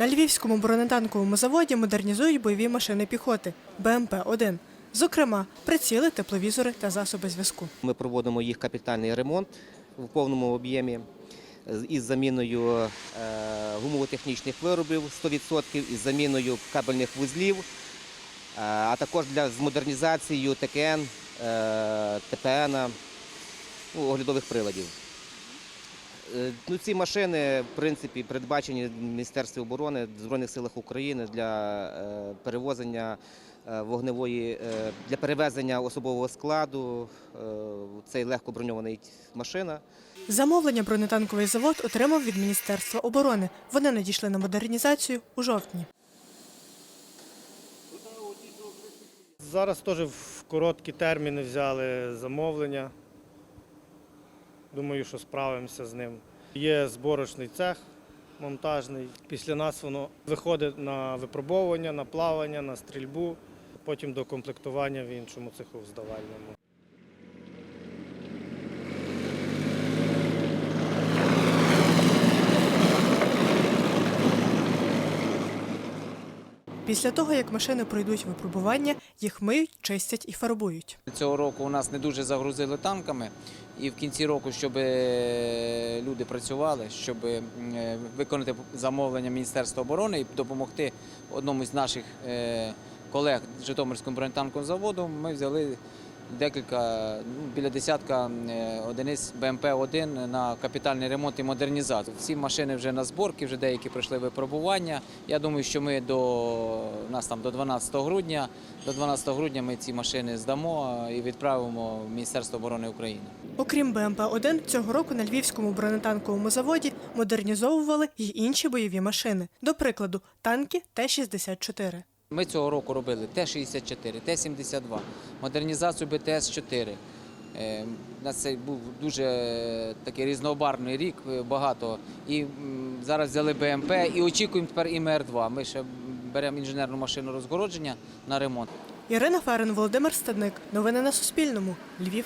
На львівському бронетанковому заводі модернізують бойові машини піхоти БМП-1. Зокрема, приціли, тепловізори та засоби зв'язку. Ми проводимо їх капітальний ремонт в повному об'ємі із заміною е, гумово-технічних виробів 100%, із заміною кабельних вузлів, е, а також для з модернізацією ТКН, е, ТПН, ну, оглядових приладів. Е, Ну, ці машини, в принципі, передбачені в Міністерстві оборони в Збройних силах України для е, перевозення е, вогневої для перевезення особового складу. е, Цей легко броньований машина. Замовлення бронетанковий завод отримав від Міністерства оборони. Вони надійшли на модернізацію у жовтні. Зараз теж в короткі терміни взяли замовлення. Думаю, що справимося з ним. Є зборочний цех монтажний. Після нас воно виходить на випробовування, на плавання, на стрільбу, потім до комплектування в іншому цеху здавальному. Після того, як машини пройдуть випробування, їх миють, чистять і фарбують. Цього року у нас не дуже загрузили танками, і в кінці року, щоб е, люди працювали, щоб е, виконати замовлення Міністерства оборони і допомогти одному з наших е, колег Житомирському бронетанкового заводу, ми взяли декілька, ну, біля десятка е, одиниць БМП-1 на капітальний ремонт і модернізацію. Ці машини вже на зборки, вже деякі пройшли випробування. Я думаю, що ми до нас там до 12 грудня. До 12 грудня ми ці машини здамо і відправимо в Міністерство оборони України. Окрім БМП-1, цього року на львівському бронетанковому заводі модернізовували й інші бойові машини. До прикладу, танки Т-64. Ми цього року робили Т-64, Т-72, модернізацію БТС-4. Е, У нас це був дуже такий різнобарвний рік, е, багато. І зараз взяли БМП і очікуємо тепер і МР-2. Ми ще беремо інженерну машину розгородження на ремонт. Ірина Ферен, Володимир Стадник. Новини на Суспільному. Львів.